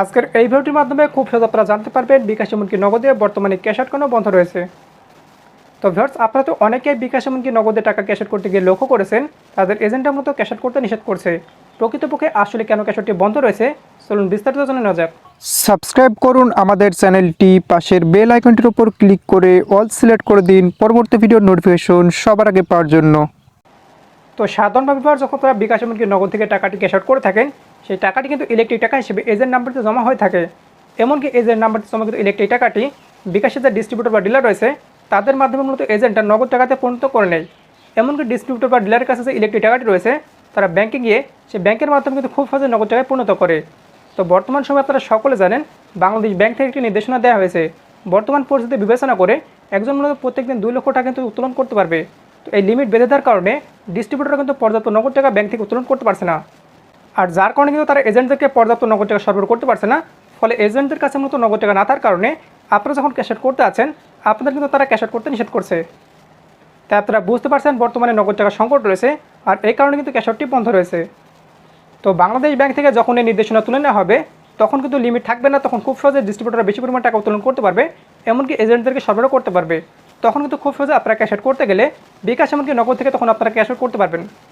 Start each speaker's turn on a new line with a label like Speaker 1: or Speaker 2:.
Speaker 1: আজকের এই ভিডিওটির মাধ্যমে খুব সহজ আপনারা জানতে পারবেন বিকাশ এমনকি নগদে বর্তমানে ক্যাশ আউট কেন বন্ধ রয়েছে। তো ভিউয়ার্স আপনারা তো অনেকেই বিকাশ এমনকি নগদে টাকা ক্যাশ আউট করতে গিয়ে লক্ষ্য করেছেন, তাদের এজেন্টের মতো ক্যাশ আউট করতে নিষেধ করছে। প্রকৃতপক্ষে আসলে কেন ক্যাশ আউটটি বন্ধ রয়েছে? চলুন বিস্তারিত জানা নেওয়া যাক।
Speaker 2: সাবস্ক্রাইব করুন আমাদের চ্যানেলটি, পাশের বেল আইকনটির উপর ক্লিক করে অল সিলেক্ট করে দিন। পরবর্তী ভিডিওর নোটিফিকেশন সবার আগে পাওয়ার জন্য।
Speaker 1: তো সাধারণভাবে ভিউয়ার্স যখন তারা বিকাশ এমনকি নগদ থেকে টাকাটি ক্যাশ আউট করে থাকেন, সেই টাকাটি কিন্তু ইলেকট্রিক টাকা হিসেবে এজেন্ট নাম্বারতে জমা হয়ে থাকে। এমনকি এজেন্ট নাম্বারতে জমা কিন্তু ইলেকট্রিক টাকাটি বিকাশের যে ডিস্ট্রিবিউটর বা ডিলার রয়েছে, তাদের মাধ্যমে মূলত এজেন্টটা নগদ টাকাতে পরিণত করে নেয়। এমনকি ডিস্ট্রিবিউটর বা ডিলারের কাছে যে ইলেকট্রিক টাকাটি রয়েছে, তারা ব্যাংকে গিয়ে সেই ব্যাংকের মাধ্যমে কিন্তু খুব সহজে নগদ টাকায় পরিণত করে। তো বর্তমান সময়ে আপনারা সকলে জানেন, বাংলাদেশ ব্যাংক থেকে একটি নির্দেশনা দেওয়া হয়েছে। বর্তমান পরিস্থিতি বিবেচনা করে একজন মূলত প্রত্যেকদিন দুই লক্ষ টাকা কিন্তু উত্তোলন করতে পারবে। তো এই লিমিট বেঁধে দেওয়ার কারণে ডিস্ট্রিবিউটর কিন্তু পর্যাপ্ত নগদ টাকা ব্যাংক থেকে উত্তোলন করতে পারছে না। আর যার কারণে কিন্তু তারা এজেন্টদেরকে পর্যাপ্ত নগদ টাকা সরবরাহ করতে পারছে না, ফলে এজেন্টদের কাছে মূলত নগদ টাকা না থাকার কারণে আপনারা যখন ক্যাশ আউট করতে আছেন, আপনাদের কিন্তু তারা ক্যাশ আউট করতে নিষেধ করছে। তাই আপনারা বুঝতে পারছেন বর্তমানে নগদ টাকা সংকট রয়েছে, আর এই কারণে কিন্তু ক্যাশ আউটটি বন্ধ রয়েছে। তো বাংলাদেশ ব্যাংক থেকে যখন এই নির্দেশনা তুলে নেওয়া হবে, তখন কিন্তু লিমিট থাকবে না, তখন খুব সহজে ডিস্ট্রিবিউটাররা বেশি পরিমাণ টাকা উত্তোলন করতে পারবে, এমনকি এজেন্টদেরকে সরবরাহ করতে পারবে। তখন কিন্তু খুব সহজে আপনারা ক্যাশ আউট করতে গেলে বিকাশ এমনকি নগদ থেকে তখন আপনারা ক্যাশ আউট করতে পারবেন।